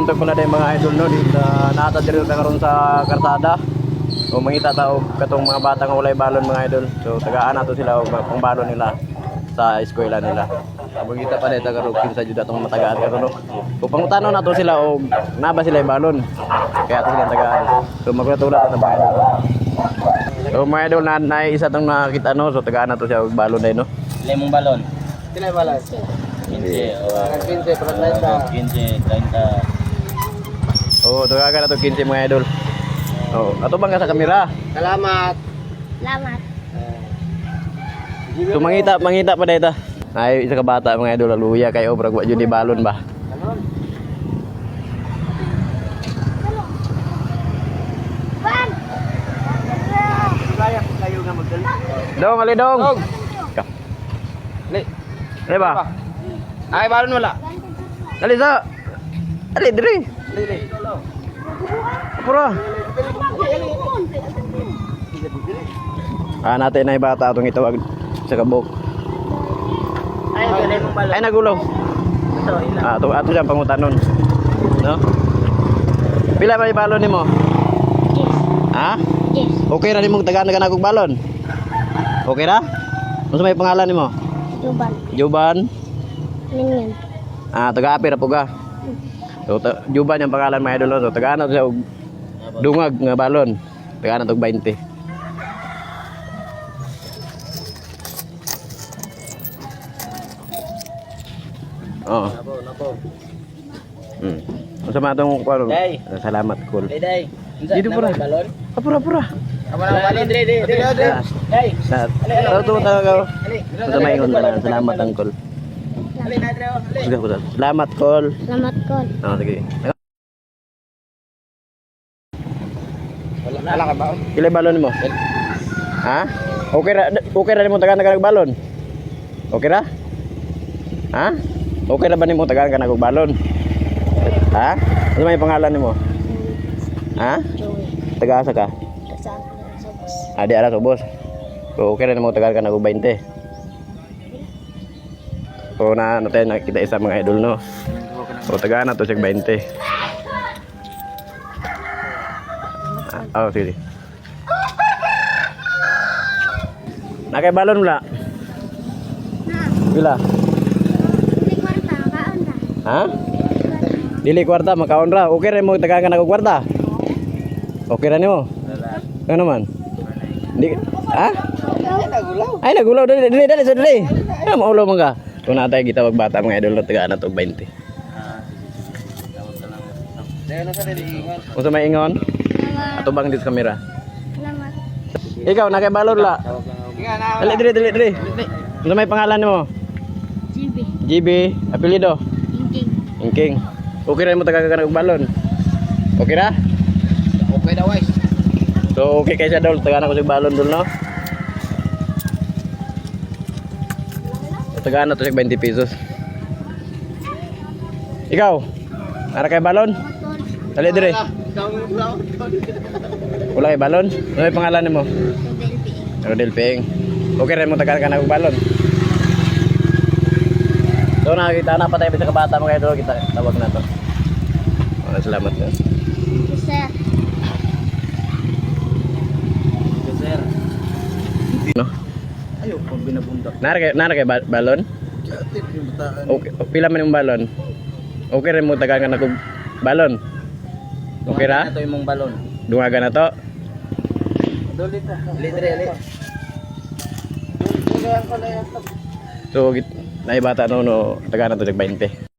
Untok ko na din mga idol no dito uh, nata diri ta karon sa karsada. O mangita ta og katong mga bata nga walay balon mga idol. So tagaan nato sila og pang balon nila sa eskwela nila. Mangita pa dito karon kinsa jud atong matagaan karon no. O pangutano nato sila og naba sila balon. Kaya ato sila tagaan. So magulatulat ta mga idol. So mga idol na, na isa tong nakita no. So tagaan nato siya og balon dai no. Lemong balon. Kinay balas. 15 o 15 para na ito. 15, 30. Oh, tagaan nato 15 mga idol. Oh, ato bang sa kamera? Salamat. Salamat. So mangita, mangita pa dito. Ay, isa ka bata mga idol, luya kay obra wa jud ni balon ba. Kayo. Dong, ali dong. Dong. Ka. Li. Di ba? Ay, balon wala. Dali sa. Ali diri. Li, li. Pura. Ah, natin na bata atong itawag sa kabok. Ay. Ay nagulo. Ito, ilan. Ah, ato ato siyang pangutanon. No? Pila ba yung balon nimo? Yes. Ha? Yes. Okay ra nimong tagaan na kog balon? Okay ra? Unsa may pangalan nimo? Tuban. Juban? Minion. Ah, taga-api ra po ka. So, ta- Juban yung pangalan mga idol. So, tagaan na siya dungag nga balon. Tagaan na tog 20. Oo. Nako. Hmm. Unsa man tong kuno? Day. Salamat kul. Day, day. Dito pura. balon? Apura apura. Na balon, dire, dire. Ah, Day. Sa Ano to taga ko? Ali. Unsa may ba na? Salamat ang Salamat kul. Salamat ko. Ah, sige. Wala ka ba? Pila balon mo? Ha? Okay ra okay ra nimo tagaan ka balon? Okay ra? Ha? Okay ra ba nimo tagaan ka nag balon? Ha? Ano may pangalan nimo? Ha? Taga asa ka? Sa bus. Adi ara sa boss. Okay ra nimo tagaan ka nag 20. So na natin nakita isa mga idol no. So tagaan na to siya 20. Ah, oh, sige. Nakay balon. Kaon na. Ha? Dili kwarta makaon ra. Okay ra mo tagaan ka nag kwarta. Okay ra nimo? Ano naman? Di Ha? Ay nagulaw dali dali dali dali. Ano maulo man ka? Kung natay gitawag bata mga idol na tagaan na tog 20. Ah. Tawag ka lang. Dahil na sa diliingon. Unsa may ingon? Ato bang dito sa kamera? Salamat. Ikaw nakay balon la. Na. Dali dali dali dali. Unsa may pangalan mo? GB. GB, apelyido? Ingking. Ingking. Okay ra mo tagaan ka balon. Okay ra? Okay daw, guys. So okay kay siya dol tagaan ako sa balon dol no. Tagaan na to siya 20 pesos. Ikaw, nara kay balon? Dali dire. Wala kay balon? Ano may pangalan nimo? Rodel PE. Rodel Peng. Okay rin mo tagaan ka na balon. So nakakita na patay sa kabata mga idol kita tawag na to. Oh, salamat nga. Sir. Sir. No? Ko binabundak. Nara kay nara kay ba- balon? Okay, pila man yung balon? Okay rin mo na og balon. Okay ra? Ito yung mong balon. Dungaga na to. Duli ta. Ali, dire, ali. Duli ko na yan. So git naibata no no tagaan na to 20.